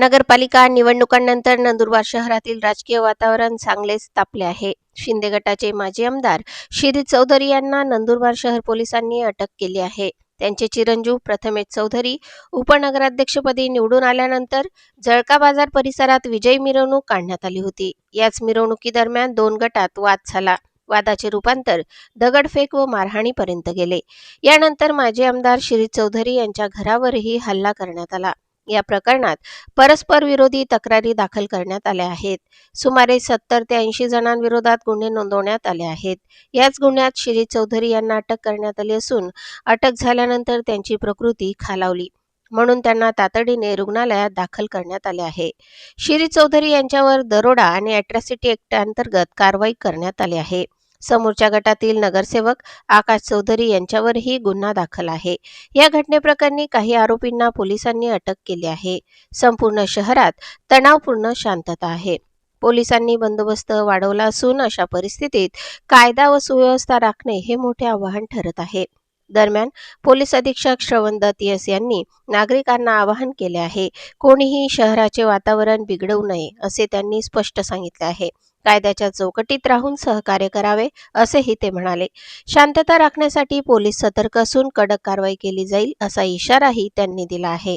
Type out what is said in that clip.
नगरपालिका निवडणुकांनंतर नंदुरबार शहरातील राजकीय वातावरण चांगलेच तापले आहे. शिंदे गटाचे माजी आमदार शिरीष चौधरी यांना नंदुरबार शहर पोलिसांनी अटक केली आहे. त्यांचे चिरंजीव प्रथमेश चौधरी उपनगराध्यक्षपदी निवडून आल्यानंतर जळका बाजार परिसरात विजयी मिरवणूक काढण्यात आली होती. याच मिरवणुकीदरम्यान दोन गटात वाद झाला. वादाचे रूपांतर दगडफेक व मारहाणीपर्यंत गेले. यानंतर माजी आमदार शिरीष चौधरी यांच्या घरावरही हल्ला करण्यात आला. या प्रकरणात परस्पर विरोधी तक्रारी दाखल करण्यात आल्या आहेत. सुमारे सत्तर ते ऐंशी जणांविरोधात गुन्हे नोंदवण्यात आले आहेत. याच गुन्ह्यात श्री चौधरी यांना अटक करण्यात आली असून अटक झाल्यानंतर त्यांची प्रकृती खालावली. म्हणून त्यांना तातडीने रुग्णालयात दाखल करण्यात आले आहे. श्री चौधरी यांच्यावर दरोडा आणि अॅट्रॉसिटी ऍक्ट अंतर्गत कारवाई करण्यात आली आहे. समोरच्या गटातील नगरसेवक आकाश चौधरी यांच्यावरही गुन्हा दाखल आहे. या घटनेप्रकरणी काही आरोपींना पोलिसांनी अटक केली आहे. संपूर्ण शहरात तणावपूर्ण शांतता आहे. पोलिसांनी बंदोबस्त वाढवला असून अशा परिस्थितीत कायदा व सुव्यवस्था राखणे हे मोठे आव्हान ठरत आहे. दरम्यान पोलीस अधीक्षक श्रवण दत्त यस यांनी नागरिकांना आवाहन केले आहे कोणीही शहराचे वातावरण बिघडवू नये असे त्यांनी स्पष्ट सांगितले आहे. कायद्याच्या चौकटीत राहून सहकार्य करावे असेही ते म्हणाले. शांतता राखण्यासाठी पोलीस सतर्क असून कडक कारवाई केली जाईल असा इशाराही त्यांनी दिला आहे.